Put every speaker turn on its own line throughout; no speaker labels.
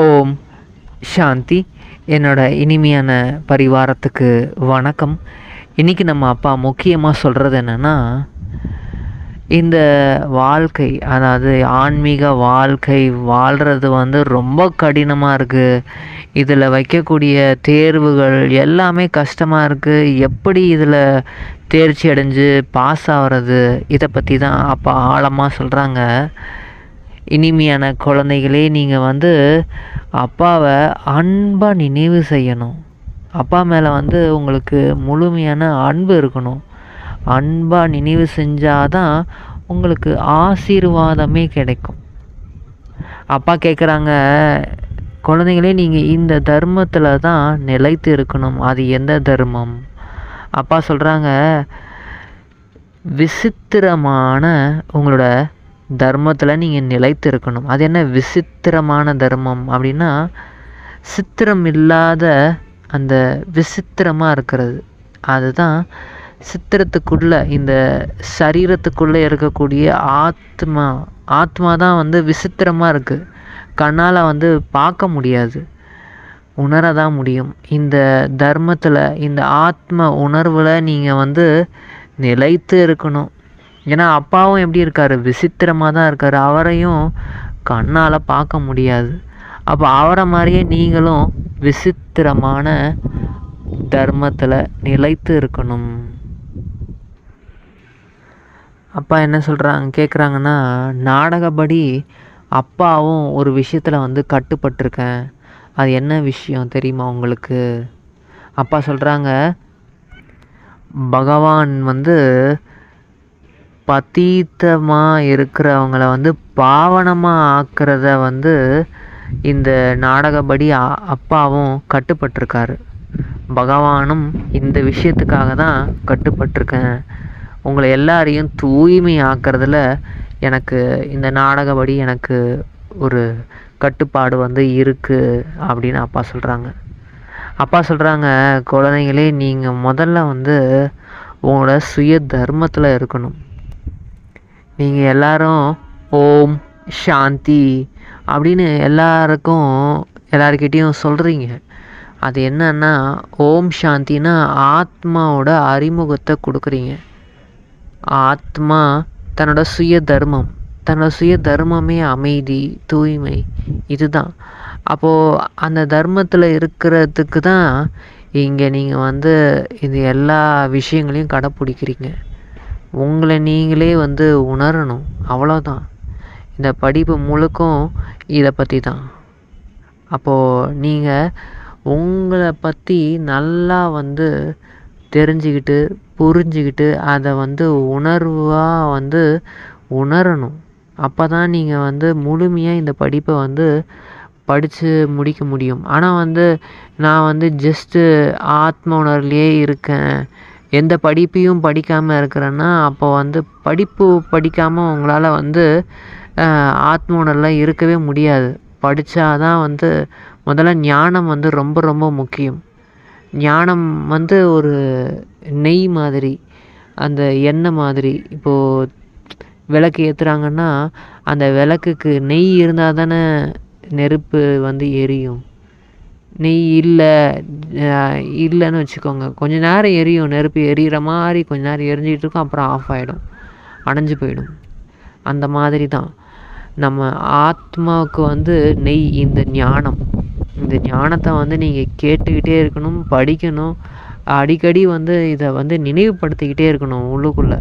ஓம் சாந்தி. என்னோட இனிமையான பரிவாரத்துக்கு வணக்கம். இன்றைக்கி நம்ம அப்பா முக்கியமாக சொல்கிறது என்னென்னா இந்த வாழ்க்கை அதாவது ஆன்மீக வாழ்க்கை வாழ்கிறது வந்து ரொம்ப கடினமாக இருக்குது இதில் வைக்கக்கூடிய தேர்வுகள் எல்லாமே கஷ்டமாக இருக்குது எப்படி இதில் தேர்ச்சி அடைஞ்சு பாஸ் ஆகிறது இதை பற்றி தான் அப்பா ஆழமாக சொல்கிறாங்க இனிமையான குழந்தைகளே நீங்கள் வந்து அப்பாவை அன்பாக நினைவு செய்யணும். அப்பா மேலே வந்து உங்களுக்கு முழுமையான அன்பு இருக்கணும். அன்பாக நினைவு செஞ்சாதான் உங்களுக்கு ஆசீர்வாதமே கிடைக்கும். அப்பா கேட்குறாங்க குழந்தைங்களே நீங்கள் இந்த தர்மத்தில் தான் நிலைத்து இருக்கணும். அது எந்த தர்மம்? அப்பா சொல்கிறாங்க விசித்திரமான உங்களோட தர்மத்தில் நீங்கள் நிலைத்து இருக்கணும் அது என்ன விசித்திரமான தர்மம் அப்படின்னா சித்திரம் இல்லாத அந்த விசித்திரமாக இருக்கிறது. அதுதான் சித்திரத்துக்குள்ளே இந்த சரீரத்துக்குள்ளே இருக்கக்கூடிய ஆத்மா. ஆத்மா தான் வந்து விசித்திரமாக இருக்குது கண்ணால் வந்து பார்க்க முடியாது. உணர தான் முடியும். இந்த தர்மத்தில் இந்த ஆத்ம உணர்வில் நீங்கள் வந்து நிலைத்து இருக்கணும். ஏன்னா அப்பாவும் எப்படி இருக்கார்? விசித்திரமாக தான் இருக்கார். அவரையும் கண்ணால் பார்க்க முடியாது. அப்போ அவரை மாதிரியே நீங்களும் விசித்திரமான தர்மத்தில் நிலைத்து இருக்கணும். அப்பா என்ன சொல்கிறாங்க கேட்குறாங்கன்னா நாடகப்படி அப்பாவும் ஒரு விஷயத்தில் வந்து கட்டுப்பட்டிருக்கேன். அது என்ன விஷயம் தெரியுமா உங்களுக்கு? அப்பா சொல்கிறாங்க பகவான் வந்து பத்தீத்தமாக இருக்கிறவங்கள வந்து பாவனமாக ஆக்கிறத வந்து இந்த நாடகப்படி அப்பாவும் கட்டுப்பட்டிருக்காரு. பகவானும் இந்த விஷயத்துக்காக தான் கட்டுப்பட்டிருக்கேன். உங்களை எல்லாரையும் தூய்மை ஆக்கிறதுல எனக்கு இந்த நாடகப்படி எனக்கு ஒரு கட்டுப்பாடு வந்து இருக்குது அப்படின்னு அப்பா சொல்கிறாங்க அப்பா சொல்கிறாங்க குழந்தைங்களே நீங்கள் முதல்ல வந்து உங்களோட சுய தர்மத்தில் இருக்கணும். நீங்கள் எல்லாரும் ஓம் சாந்தி அப்படின்னு எல்லாருக்கும் எல்லாருக்கிட்டேயும் சொல்கிறீங்க அது என்னன்னா ஓம் சாந்தினா ஆத்மாவோட அறிமுகத்தை கொடுக்குறீங்க. ஆத்மா தன்னோட சுய தர்மம் தன்னோட சுய தர்மமே அமைதி தூய்மை இதுதான். அப்போது அந்த தர்மத்தில் இருக்கிறதுக்கு தான் இங்கே நீங்கள் வந்து இது எல்லா விஷயங்களையும் கடைப்பிடிக்கிறீங்க. உங்களை நீங்களே வந்து உணரணும். அவ்வளோதான் இந்த படிப்பு முழுக்கும் இதை பற்றி தான் அப்போது நீங்கள் உங்களை பற்றி நல்லா வந்து தெரிஞ்சுக்கிட்டு புரிஞ்சுக்கிட்டு அதை வந்து உணர்வாக வந்து உணரணும். அப்போ தான் நீங்கள் வந்து முழுமையாக இந்த படிப்பை வந்து படித்து முடிக்க முடியும். ஆனால் வந்து நான் வந்து ஜஸ்ட்டு ஆத்ம உணர்வுலேயே இருக்கேன். எந்த படிப்பையும் படிக்காமல் இருக்கிறேன்னா அப்போ வந்து படிப்பு படிக்காமல் உங்களால் வந்து ஆத்ம உணர்வில் இருக்கவே முடியாது. படித்தா தான் வந்து முதல்ல ஞானம் வந்து ரொம்ப ரொம்ப முக்கியம். ஞானம் வந்து ஒரு நெய் மாதிரி அந்த எண்ணெய் மாதிரி. இப்போது விளக்கு ஏற்றுறாங்கன்னா அந்த விளக்குக்கு நெய் இருந்தால் தானே நெருப்பு வந்து எரியும். நெய் இல்லை இல்லைன்னு வச்சுக்கோங்க. கொஞ்ச நேரம் எரியும் நெருப்பு எரியிற மாதிரி கொஞ்ச நேரம் எரிஞ்சிகிட்டு இருக்கும் அப்புறம் ஆஃப் ஆகிடும் அணைஞ்சு போயிடும். அந்த மாதிரி தான். நம்ம ஆத்மாவுக்கு வந்து நெய் இந்த ஞானம். இந்த ஞானத்தை வந்து நீங்கள் கேட்டுக்கிட்டே இருக்கணும் படிக்கணும். அடிக்கடி வந்து இதை வந்து நினைவுபடுத்திக்கிட்டே இருக்கணும் உள்ளுக்குள்ளே.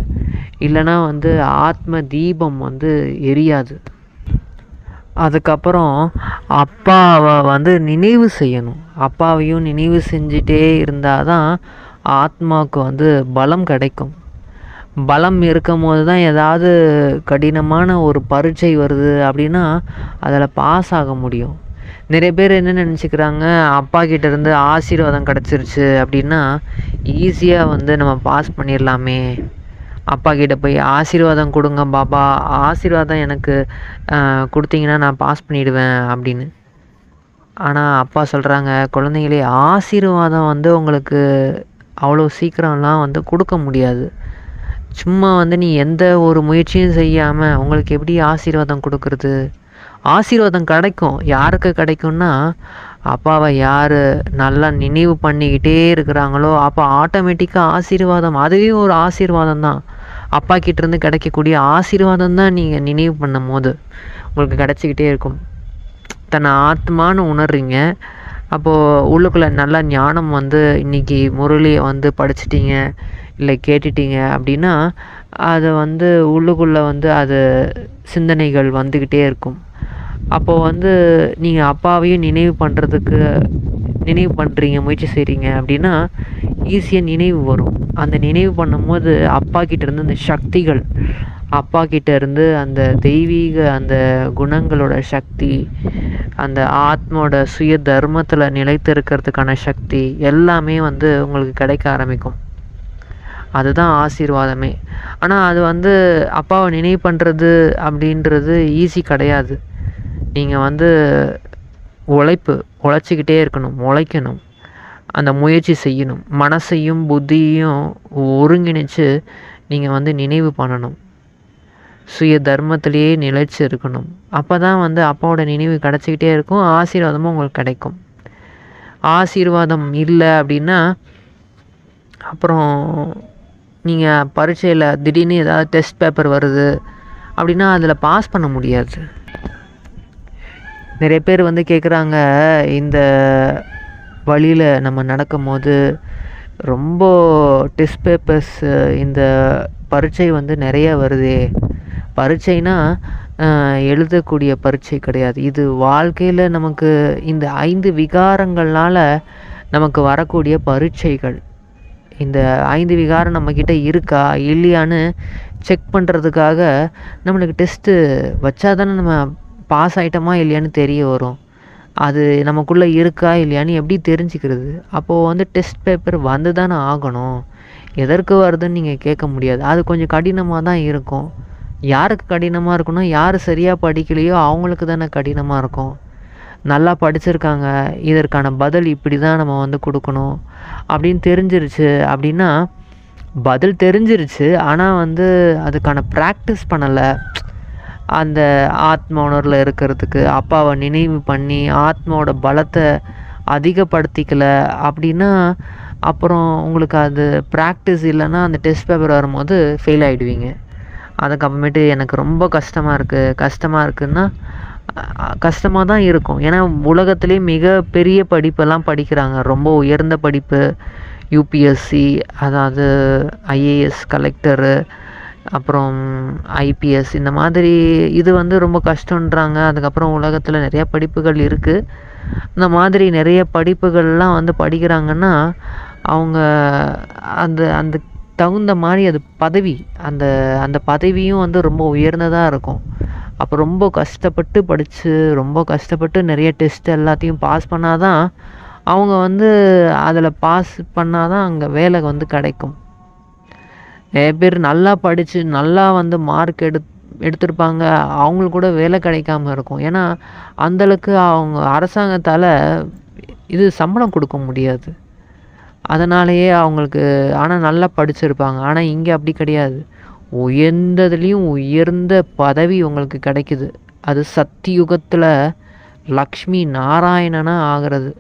இல்லைன்னா வந்து ஆத்ம தீபம் வந்து எரியாது. அதுக்கப்புறம் அப்பாவை வந்து நினைவு செய்யணும். அப்பாவையும் நினைவு செஞ்சிட்டே இருந்தால் தான் ஆத்மாவுக்கு வந்து பலம் கிடைக்கும். பலம் இருக்கும் போது தான் ஏதாவது கடினமான ஒரு பரீட்சை வருது அப்படின்னா அதில் பாஸ் ஆக முடியும். நிறைய பேர் என்ன நினச்சிக்கிறாங்க அப்பா கிட்டேருந்து ஆசீர்வாதம் கிடச்சிருச்சு அப்படின்னா ஈஸியாக வந்து நம்ம பாஸ் பண்ணிடலாமே. அப்பா கிட்ட போய் ஆசீர்வாதம் கொடுங்க பாபா ஆசீர்வாதம் எனக்கு கொடுத்தீங்கன்னா நான் பாஸ் பண்ணிவிடுவேன் அப்படின்னு. ஆனால் அப்பா சொல்கிறாங்க குழந்தைங்களே ஆசீர்வாதம் வந்து உங்களுக்கு அவ்வளோ சீக்கிரம்லாம் வந்து கொடுக்க முடியாது. சும்மா வந்து நீ எந்த ஒரு முயற்சியும் செய்யாமல் உங்களுக்கு எப்படி ஆசீர்வாதம் கொடுக்குறது? ஆசீர்வாதம் கிடைக்கும். யாருக்கு கிடைக்கும்னா அப்பாவை யார் நல்லா நினைவு பண்ணிக்கிட்டே இருக்கிறாங்களோ அப்போ ஆட்டோமேட்டிக்காக ஆசீர்வாதம் அதுவே ஒரு ஆசீர்வாதம் தான். அப்பா கிட்டேருந்து கிடைக்கக்கூடிய ஆசீர்வாதம் தான் நீங்கள் நினைவு பண்ணும் போது உங்களுக்கு கிடச்சிக்கிட்டே இருக்கும். தன்னை ஆத்மான்னு உணர்றீங்க. அப்போது உள்ளுக்குள்ளே நல்லா ஞானம் வந்து இன்றைக்கி முரளியை வந்து படிச்சிட்டிங்க இல்லை கேட்டுட்டீங்க அப்படின்னா அதை வந்து உள்ளுக்குள்ளே வந்து அது சிந்தனைகள் வந்துக்கிட்டே இருக்கும். அப்போது வந்து நீங்கள் அப்பாவையும் நினைவு பண்ணுறதுக்கு நினைவு பண்ணுறீங்க முயற்சி செய்கிறீங்க அப்படின்னா ஈஸியாக நினைவு வரும். அந்த நினைவு பண்ணும்போது அப்பா கிட்டேருந்து அந்த சக்திகள் அப்பா கிட்டேருந்து அந்த தெய்வீக அந்த குணங்களோட சக்தி அந்த ஆத்மோட சுய தர்மத்தில் நிலைத்து இருக்கிறதுக்கான சக்தி எல்லாமே வந்து உங்களுக்கு கிடைக்க ஆரம்பிக்கும். அதுதான் ஆசீர்வாதமே. ஆனால் அது வந்து அப்பாவை நினைவு பண்ணுறது அப்படின்றது ஈஸி கிடையாது. நீங்கள் வந்து உழைப்பு உழைச்சிக்கிட்டே இருக்கணும் உழைக்கணும் அந்த முயற்சி செய்யணும். மனசையும் புத்தியையும் ஒருங்கிணைச்சு நீங்கள் வந்து நினைவு பண்ணணும். சுய தர்மத்திலேயே நிலைச்சு இருக்கணும். அப்போ தான் வந்து அப்பாவோட நினைவு கிடச்சிக்கிட்டே இருக்கும். ஆசீர்வாதமும் உங்களுக்கு கிடைக்கும். ஆசீர்வாதம் இல்லை அப்படின்னா அப்புறம் நீங்கள் பரீட்சையில் திடீர்னு ஏதாவது டெஸ்ட் பேப்பர் வருது அப்படின்னா அதில் பாஸ் பண்ண முடியாது. நிறைய பேர் வந்து கேட்குறாங்க இந்த வழியில் நம்ம நடக்கும்போது ரொம்ப டெஸ்ட் பேப்பர்ஸ் இந்த பரீட்சை வந்து நிறைய வருதே. பரீட்சைனா எழுதக்கூடிய பரீட்சை கிடையாது. இது வாழ்க்கையில் நமக்கு இந்த ஐந்து விகாரங்களால் நமக்கு வரக்கூடிய பரீட்சைகள். இந்த ஐந்து விகாரம் நம்மக்கிட்ட இருக்கா இல்லையான்னு செக் பண்ணுறதுக்காக நம்மளுக்கு டெஸ்ட்டு வச்சா தானே நம்ம பாஸ் ஆகிட்டோமா இல்லையான்னு தெரிய வரும். அது நமக்குள்ளே இருக்கா இல்லையான்னு எப்படி தெரிஞ்சுக்கிறது? அப்போது வந்து டெஸ்ட் பேப்பர் வந்து தானே ஆகணும். எதற்கு வருதுன்னு நீங்கள் கேட்க முடியாது. அது கொஞ்சம் கடினமாக தான் இருக்கும். யாருக்கு கடினமாக இருக்குன்னா யார் சரியாக படிக்கலையோ அவங்களுக்கு தானே கடினமாக இருக்கும். நல்லா படிச்சிருக்காங்க. இதற்கான பதில் இப்படி தான் நம்ம வந்து கொடுக்கணும். அப்படின்னு தெரிஞ்சிருச்சு அப்படின்னா பதில் தெரிஞ்சிருச்சு. ஆனால் வந்து அதுக்கான ப்ராக்டிஸ் பண்ணலை. அந்த ஆத்ம உணர்வில் இருக்கிறதுக்கு அப்பாவை நினைவு பண்ணி ஆத்மாவோட பலத்தை அதிகப்படுத்திக்கலை அப்படின்னா அப்புறம் உங்களுக்கு அது ப்ராக்டிஸ் இல்லைன்னா அந்த டெஸ்ட் பேப்பர் வரும்போது ஃபெயில் ஆகிடுவீங்க அதுக்கப்புறமேட்டு எனக்கு ரொம்ப கஷ்டமாக இருக்குது கஷ்டமாக இருக்குன்னா கஷ்டமாக தான் இருக்கும். ஏன்னா உலகத்திலே மிக பெரிய படிப்பெல்லாம் படிக்கிறாங்க. ரொம்ப உயர்ந்த படிப்பு யூபிஎஸ்சி அதாவது ஐஏஎஸ் கலெக்டரு அப்புறம் ஐபிஎஸ் இந்த மாதிரி இது வந்து ரொம்ப கஷ்டன்றாங்க அதுக்கப்புறம் உலகத்தில் நிறையா படிப்புகள் இருக்குது இந்த மாதிரி நிறைய படிப்புகள்லாம் வந்து படிக்கிறாங்கன்னா அவங்க அந்த அந்த தகுந்த மாதிரி அது பதவி அந்த அந்த பதவியும் வந்து ரொம்ப உயர்ந்ததாக இருக்கும். அப்போ ரொம்ப கஷ்டப்பட்டு படித்து ரொம்ப கஷ்டப்பட்டு நிறைய டெஸ்ட் எல்லாத்தையும் பாஸ் பண்ணால் தான் அவங்க வந்து அதில் பாஸ் பண்ணால் தான் அங்கே வேலை வந்து கிடைக்கும். நிறைய பேர் நல்லா படித்து நல்லா வந்து மார்க் எடு எடுத்திருப்பாங்க. அவங்களுக்கு கூட வேலை கிடைக்காம இருக்கும். ஏன்னா அந்தளவுக்கு அவங்க அரசாங்கத்தால் இது சம்பளம் கொடுக்க முடியாது. அதனாலேயே அவங்களுக்கு ஆனால் நல்லா படிச்சிருப்பாங்க. ஆனால் இங்கே அப்படி கிடையாது. உயர்ந்ததுலேயும் உயர்ந்த பதவி உங்களுக்கு கிடைக்குது. அது சத்தியுகத்தில் லக்ஷ்மி நாராயணனாக ஆகிறது.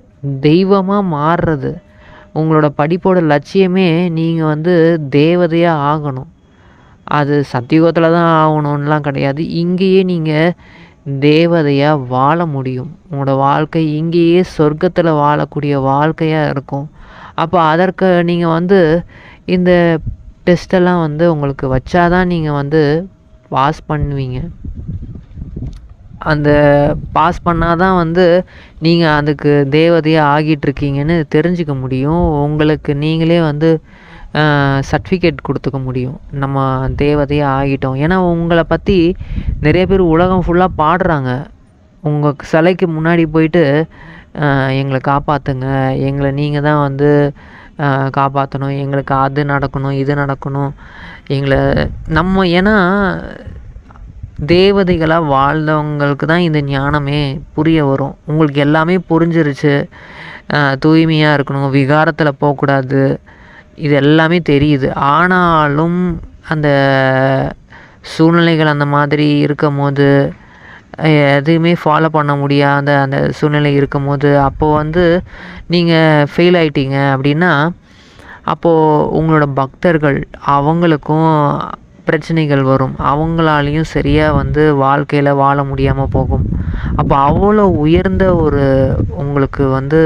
தெய்வமாக மாறுறது. உங்களோட படிப்போட லட்சியமே நீங்கள் வந்து தேவதையாக ஆகணும். அது சத்தியுகத்தில் தான் ஆகணும்லாம் கிடையாது. இங்கேயே நீங்கள் தேவதையாக வாழ முடியும். உங்களோட வாழ்க்கை இங்கேயே சொர்க்கத்தில் வாழக்கூடிய வாழ்க்கையாக இருக்கும். அப்போ அதற்கு நீங்கள் வந்து இந்த டெஸ்ட்டெல்லாம் வந்து உங்களுக்கு வச்சாதான் நீங்கள் வந்து பாஸ் பண்ணுவீங்க. அந்த பாஸ் பண்ணால் தான் வந்து நீங்கள் அதுக்கு தேவதையாக ஆகிட்டுருக்கீங்கன்னு தெரிஞ்சுக்க முடியும். உங்களுக்கு நீங்களே வந்து சர்டிஃபிகேட் கொடுத்துக்க முடியும். நம்ம தேவதையாக ஆகிட்டோம். ஏன்னா உங்களை பற்றி நிறைய பேர் உலகம் ஃபுல்லாக பாடுறாங்க. உங்கள் சிலைக்கு முன்னாடி போயிட்டு எங்களை காப்பாற்றுங்க எங்களை நீங்கள் தான் வந்து காப்பாற்றணும் எங்களுக்கு அது நடக்கணும் இது நடக்கணும். எங்களை நம்ம ஏன்னா தேவதைகளாக வாழ்ந்தவங்களுக்கு தான் இந்த ஞானமே புரிய வரும். உங்களுக்கு எல்லாமே புரிஞ்சிருச்சு. தூய்மையாக இருக்கணும். விகாரத்தில் போகக்கூடாது. இது எல்லாமே தெரியுது. ஆனாலும் அந்த சூழ்நிலைகள் அந்த மாதிரி இருக்கும் போது எதையுமே ஃபாலோ பண்ண முடியாத அந்த சூழ்நிலை இருக்கும் போது அப்போது வந்து நீங்கள் ஃபெயில் ஆயிட்டீங்க அப்படின்னா அப்போது உங்களோட பக்தர்கள் அவங்களுக்கும் பிரச்சனைகள் வரும். அவங்களாலையும் சரியாக வந்து வாழ்க்கையில் வாழ முடியாமல் போகும். அப்போ அவ்வளோ உயர்ந்த ஒரு உங்களுக்கு வந்து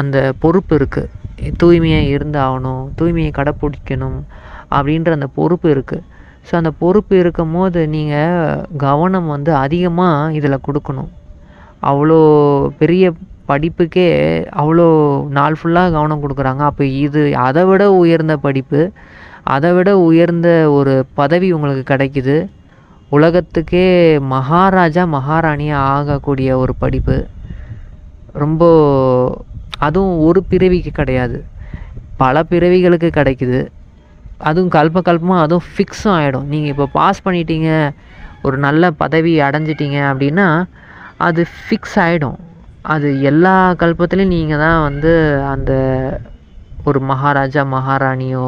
அந்த பொறுப்பு இருக்குது தூய்மையாக இருந்தாகணும் தூய்மையை கடைப்பிடிக்கணும் அப்படின்ற அந்த பொறுப்பு இருக்குது ஸோ அந்த பொறுப்பு இருக்கும் போது நீங்கள் கவனம் வந்து அதிகமாக இதில் கொடுக்கணும். அவ்வளோ பெரிய படிப்புக்கே அவ்வளோ நாள் ஃபுல்லாக கவனம் கொடுக்குறாங்க. அப்போ இது அதை விட உயர்ந்த படிப்பு அதை விட உயர்ந்த ஒரு பதவி உங்களுக்கு கிடைக்குது. உலகத்துக்கே மகாராஜா மகாராணியாக ஆகக்கூடிய ஒரு படிப்பு. ரொம்ப அதுவும் ஒரு பிறவிக்கு கிடையாது. பல பிறவிகளுக்கு கிடைக்குது. அதுவும் கல்ப கல்பமாக அதுவும் ஃபிக்ஸும் ஆகிடும் நீங்கள் இப்போ பாஸ் பண்ணிட்டீங்க ஒரு நல்ல பதவி அடைஞ்சிட்டீங்க அப்படின்னா அது ஃபிக்ஸ் ஆகிடும் அது எல்லா கல்பத்துலேயும் நீங்கள் தான் வந்து அந்த ஒரு மகாராஜா மகாராணியோ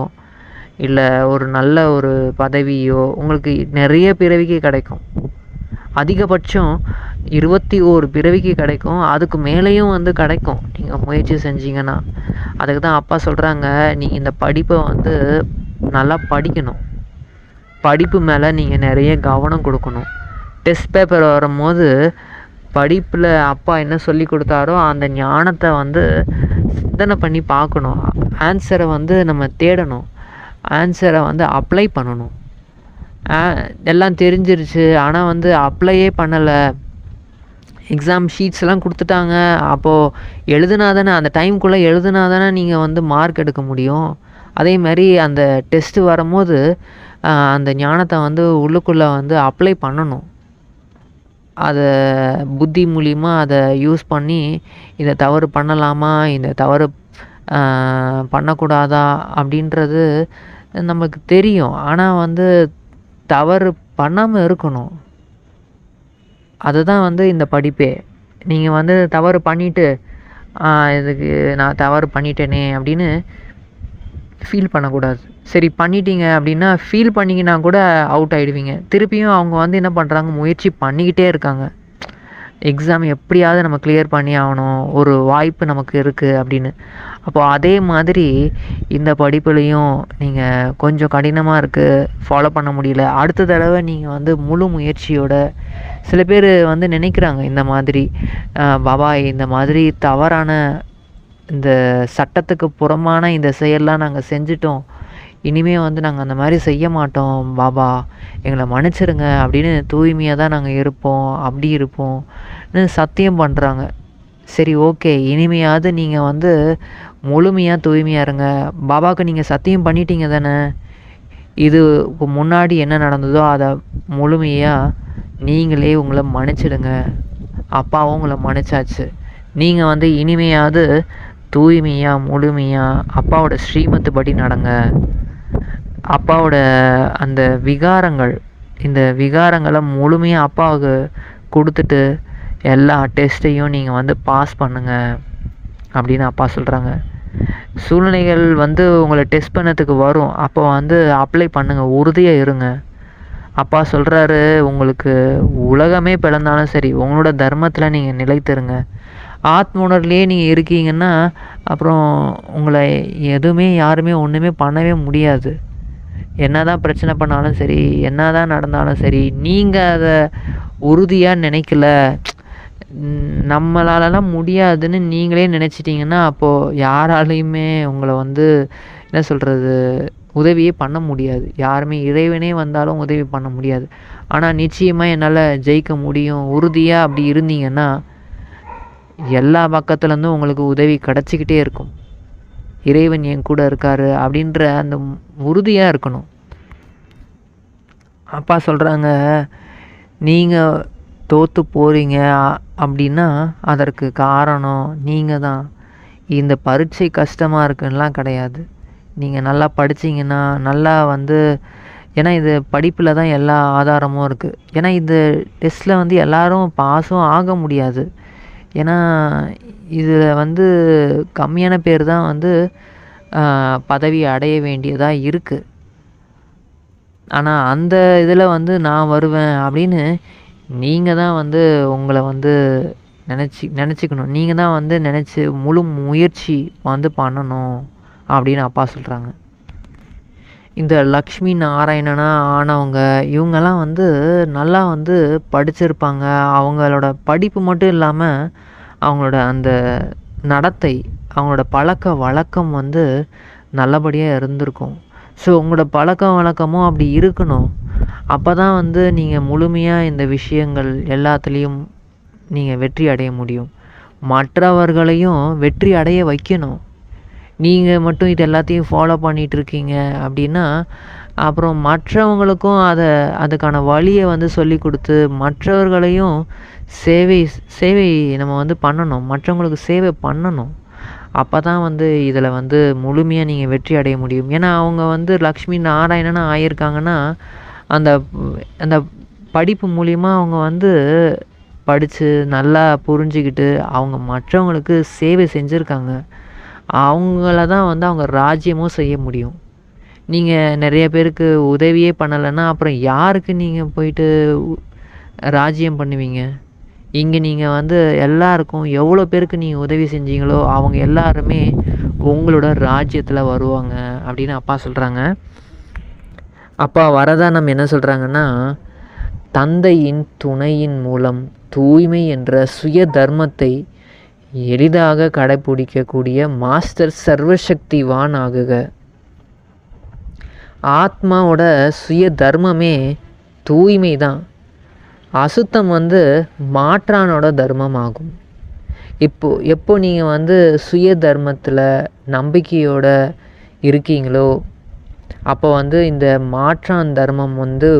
இல்லை ஒரு நல்ல ஒரு பதவியோ உங்களுக்கு நிறைய பிறவிக்கு கிடைக்கும். அதிகபட்சம் இருபத்தி ஓரு பிறவிக்கு கிடைக்கும். அதுக்கு மேலேயும் வந்து கிடைக்கும். நீங்கள் முயற்சி செஞ்சீங்கன்னா. அதுக்கு தான் அப்பா சொல்கிறாங்க நீ இந்த படிப்பை வந்து நல்லா படிக்கணும். படிப்பு மேலே நீங்கள் நிறைய கவனம் கொடுக்கணும். டெஸ்ட் பேப்பர் வரும்போது படிப்பில் அப்பா என்ன சொல்லி கொடுத்தாரோ அந்த ஞானத்தை வந்து சிந்தனை பண்ணி பார்க்கணும். ஆன்சரை வந்து நம்ம தேடணும். ஆன்சரை வந்து அப்ளை பண்ணணும். எல்லாம் தெரிஞ்சிருச்சு. ஆனால் வந்து அப்ளையே பண்ணலை. எக்ஸாம் ஷீட்ஸ்லாம் கொடுத்துட்டாங்க. அப்போது எழுதுனா தானே அந்த டைம்குள்ளே எழுதுனா தானே நீங்கள் வந்து மார்க் எடுக்க முடியும். அதே மாதிரி அந்த டெஸ்ட்டு வரும்போது அந்த ஞானத்தை வந்து உள்ளுக்குள்ளே வந்து அப்ளை பண்ணணும். அதை புத்தி மூலிமா அதை யூஸ் பண்ணி இதை தவறு பண்ணலாமா? இந்த தவறு பண்ணக்கூடாதா? அப்படின்றது நமக்கு தெரியும். ஆனால் வந்து தவறு பண்ணாமல் இருக்கணும். அதுதான் வந்து இந்த படிப்பே. நீங்கள் வந்து தவறு பண்ணிவிட்டு இதுக்கு நான் தவறு பண்ணிட்டேனே அப்படின்னு ஃபீல் பண்ணக்கூடாது. சரி பண்ணிட்டீங்க அப்படின்னா ஃபீல் பண்ணிங்கன்னா கூட அவுட் ஆகிடுவீங்க திருப்பியும் அவங்க வந்து என்ன பண்ணுறாங்க முயற்சி பண்ணிக்கிட்டே இருக்காங்க. எக்ஸாம் எப்படியாவது நம்ம கிளியர் பண்ணி ஆகணும். ஒரு வாய்ப்பு நமக்கு இருக்குது அப்படின்னு. அப்போது அதே மாதிரி இந்த படிப்புலேயும் நீங்கள் கொஞ்சம் கடினமாக இருக்குது ஃபாலோ பண்ண முடியல. அடுத்த தடவை நீங்கள் வந்து முழு முயற்சியோட சில பேர் வந்து நினைக்கிறாங்க இந்த மாதிரி பாபாய் இந்த மாதிரி தவறான இந்த சட்டத்துக்கு புறமான இந்த செயல்லாம் நாங்கள் செஞ்சிட்டோம். இனிமேல் வந்து நாங்கள் அந்த மாதிரி செய்ய மாட்டோம் பாபா. எங்களை மன்னிச்சிருங்க அப்படின்னு தூய்மையாக தான் நாங்கள் இருப்போம் அப்படி இருப்போம்னு சத்தியம் பண்ணுறாங்க சரி ஓகே. இனிமையாவது நீங்கள் வந்து முழுமையாக தூய்மையாக இருங்க. பாபாவுக்கு நீங்கள் சத்தியம் பண்ணிட்டீங்க தானே? இது முன்னாடி என்ன நடந்ததோ அதை முழுமையாக நீங்களே உங்களை மன்னிச்சிடுங்க. அப்பாவும் உங்களை மன்னிச்சாச்சு. நீங்கள் வந்து இனிமையாவது தூய்மையாக முழுமையாக அப்பாவோட ஸ்ரீமத்து படி நடங்க. அப்பாவோட அந்த விகாரங்கள் இந்த விகாரங்களை முழுமையாக அப்பாவுக்கு கொடுத்துட்டு எல்லா டெஸ்ட்டையும் நீங்கள் வந்து பாஸ் பண்ணுங்கள் அப்படின்னு அப்பா சொல்கிறாங்க சூழ்நிலைகள் வந்து உங்களை டெஸ்ட் பண்ணதுக்கு வரும். அப்போ வந்து அப்ளை பண்ணுங்கள் உறுதியாக இருங்க. அப்பா சொல்கிறாரு உங்களுக்கு உலகமே பிறந்தாலும் சரி உங்களோட தர்மத்தில் நீங்கள் நிலைத்திருங்க. ஆத்ம உணர்வுலேயே நீங்கள் இருக்கீங்கன்னா அப்புறம் உங்களை எதுவுமே யாருமே ஒன்றுமே பண்ணவே முடியாது. என்ன தான் பிரச்சனை பண்ணாலும் சரி என்ன தான் நடந்தாலும் சரி நீங்கள் அதை உறுதியாக நினைக்கல. நம்மளாலலாம் முடியாதுன்னு நீங்களே நினச்சிட்டிங்கன்னா அப்போது யாராலையுமே உங்களை வந்து என்ன சொல்கிறது உதவியே பண்ண முடியாது. யாருமே இறைவனே வந்தாலும் உதவி பண்ண முடியாது. ஆனால் நிச்சயமாக என்னால் ஜெயிக்க முடியும். உறுதியாக அப்படி இருந்தீங்கன்னா எல்லா பக்கத்துலேருந்தும் உங்களுக்கு உதவி கிடச்சிக்கிட்டே இருக்கும். இறைவன் என் கூட இருக்கார் அப்படின்ற அந்த உறுதியாக இருக்கணும். அப்பா சொல்கிறாங்க நீங்கள் தோற்று போகிறீங்க அப்படின்னா அதற்கு காரணம் நீங்கள் தான் இந்த பரீட்சை கஷ்டமாக இருக்குன்னெலாம் கிடையாது. நீங்கள் நல்லா படிச்சிங்கன்னா நல்லா வந்து ஏன்னா இது படிப்பில் தான் எல்லா ஆதாரமும் இருக்குது ஏன்னா இந்த டெஸ்ட்டில் வந்து எல்லோரும் பாஸும் ஆக முடியாது. ஏன்னா இதில் வந்து கம்மியான பேர் தான் வந்து பதவி அடைய வேண்டியதாக இருக்குது ஆனால் அந்த இதில் வந்து நான் வருவேன் அப்படின்னு நீங்கள் தான் வந்து உங்களை வந்து நினச்சி நினச்சிக்கணும். நீங்கள் தான் வந்து நினச்சி முழு முயற்சி வந்து பண்ணணும் அப்படின்னு அப்பா சொல்கிறாங்க இந்த லக்ஷ்மி நாராயணனா ஆனவங்க இவங்கெல்லாம் வந்து நல்லா வந்து படிச்சிருப்பாங்க. அவங்களோட படிப்பு மட்டும் இல்லாமல் அவங்களோட அந்த நடத்தை அவங்களோட பழக்க வழக்கம் வந்து நல்லபடியாக இருந்திருக்கும். ஸோ உங்களோட பழக்க வழக்கமும் அப்படி இருக்கணும். அப்போ தான் வந்து நீங்கள் முழுமையாக இந்த விஷயங்கள் எல்லாத்துலேயும் நீங்கள் வெற்றி அடைய முடியும். மற்றவர்களையும் வெற்றி அடைய வைக்கணும். நீங்கள் மட்டும் இது எல்லாத்தையும் ஃபாலோ பண்ணிகிட்ருக்கீங்க அப்படின்னா அப்புறம் மற்றவங்களுக்கும் அதை அதுக்கான வழியை வந்து சொல்லி கொடுத்து மற்றவர்களையும் சேவை சேவை நம்ம வந்து பண்ணணும். மற்றவங்களுக்கு சேவை பண்ணணும். அப்போ தான் வந்து இதில் வந்து முழுமையாக நீங்கள் வெற்றி அடைய முடியும். ஏன்னா அவங்க வந்து லக்ஷ்மி நாராயணன் ஆகியிருக்காங்கன்னா அந்த அந்த படிப்பு மூலிமா அவங்க வந்து படித்து நல்லா புரிஞ்சுக்கிட்டு அவங்க மற்றவங்களுக்கு சேவை செஞ்சுருக்காங்க. அவங்கள தான் வந்து அவங்க ராஜ்யமும் செய்ய முடியும். நீங்கள் நிறைய பேருக்கு உதவியே பண்ணலைன்னா அப்புறம் யாருக்கு நீங்கள் போயிட்டு ராஜ்யம் பண்ணுவீங்க? இங்கே நீங்கள் வந்து எல்லாருக்கும் எவ்வளோ பேருக்கு நீங்கள் உதவி செஞ்சீங்களோ அவங்க எல்லாருமே உங்களோட ராஜ்யத்தில் வருவாங்க அப்படின்னு அப்பா சொல்கிறாங்க அப்பா வரதானம் என்ன சொல்கிறாங்கன்னா தந்தையின் துணையின் மூலம் தூய்மை என்ற சுய தர்மத்தை எளிதாக கடைப்பிடிக்கக்கூடிய மாஸ்டர் சர்வசக்திவான் ஆகுக ஆத்மாவோட சுய தர்மமே தூய்மை தான் அசுத்தம் வந்து மாற்றானோட தர்மம் ஆகும் இப்போ எப்போ நீங்கள் வந்து சுய தர்மத்தில் நம்பிக்கையோட இருக்கீங்களோ அப்போ வந்து இந்த மாற்றான் தர்மம் வந்து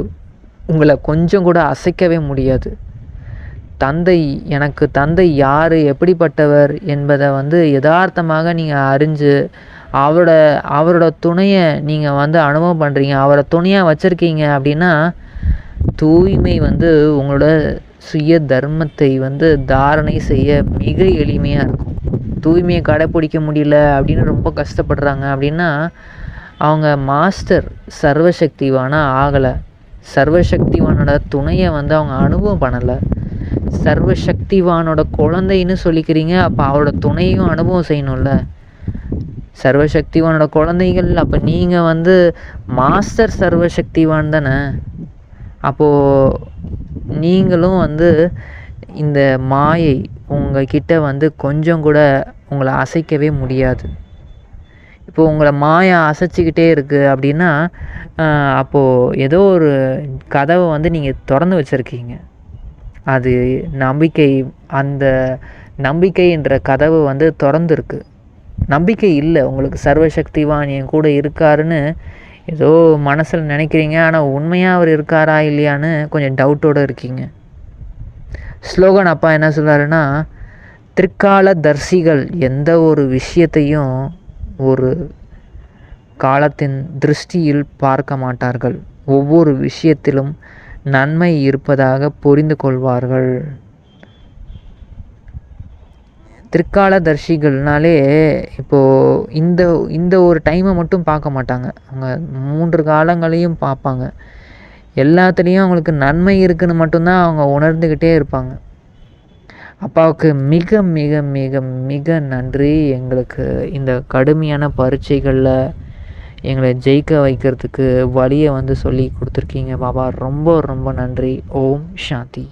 உங்களை கொஞ்சம் கூட அசைக்கவே முடியாது. தந்தை எனக்கு தந்தை யார் எப்படிப்பட்டவர் என்பதை வந்து யதார்த்தமாக நீங்கள் அறிஞ்சு அவரோட அவரோட துணையை நீங்கள் வந்து அனுபவம் பண்ணுறீங்க அவரை துணையாக வச்சுருக்கீங்க அப்படின்னா தூய்மை வந்து உங்களோட சுய தர்மத்தை வந்து தாரணை செய்ய மிக எளிமையாக இருக்கும். தூய்மையை கடைப்பிடிக்க முடியல அப்படின்னு ரொம்ப கஷ்டப்படுறாங்க அப்படின்னா அவங்க மாஸ்டர் சர்வசக்திவானாக ஆகலை. சர்வசக்திவானோட துணையை வந்து அவங்க அனுபவம் பண்ணலை. சர்வசக்திவானோட குழந்தைன்னு சொல்லிக்கிறீங்க அப்போ அவரோட துணையும் அனுபவம் செய்யணும்ல. சர்வசக்திவானோட குழந்தைகள் அப்போ நீங்கள் வந்து மாஸ்டர் சர்வசக்திவான் தானே? அப்போது நீங்களும் வந்து இந்த மாயை உங்ககிட்ட வந்து கொஞ்சம் கூட உங்களை அசைக்கவே முடியாது. இப்போ உங்களை மாயை அசைச்சிக்கிட்டே இருக்குது அப்படின்னா அப்போது ஏதோ ஒரு கதவை வந்து நீங்கள் திறந்து வச்சுருக்கீங்க. அது நம்பிக்கை அந்த நம்பிக்கை என்ற கதவு வந்து திறந்துருக்கு. நம்பிக்கை இல்லை உங்களுக்கு சர்வசக்திவான் என் கூட இருக்காருன்னு ஏதோ மனசில் நினைக்கிறீங்க ஆனால் உண்மையாக அவர் இருக்காரா இல்லையான்னு கொஞ்சம் டவுட்டோடு இருக்கீங்க. ஸ்லோகன் அப்பா என்ன சொல்கிறாருன்னா திற்கால தர்சிகள் எந்த ஒரு விஷயத்தையும் ஒரு காலத்தின் திருஷ்டியில் பார்க்க மாட்டார்கள். ஒவ்வொரு விஷயத்திலும் நன்மை இருப்பதாக புரிந்து கொள்வார்கள் தர்ஷிகள்னாலே இப்போது இந்த இந்த ஒரு டைமை மட்டும் பார்க்க மாட்டாங்க. அவங்க மூன்று காலங்களையும் பார்ப்பாங்க. எல்லாத்துலேயும் அவங்களுக்கு நன்மை இருக்குதுன்னு மட்டும்தான் அவங்க உணர்ந்துக்கிட்டே இருப்பாங்க. அப்பாவுக்கு மிக மிக மிக மிக நன்றி. எங்களுக்கு இந்த கடுமையான பரீட்சைகளில் எங்களை ஜெயிக்க வைக்கிறதுக்கு வழியை வந்து சொல்லி கொடுத்துருக்கீங்க. பாபா ரொம்ப ரொம்ப நன்றி. ஓம் சாந்தி.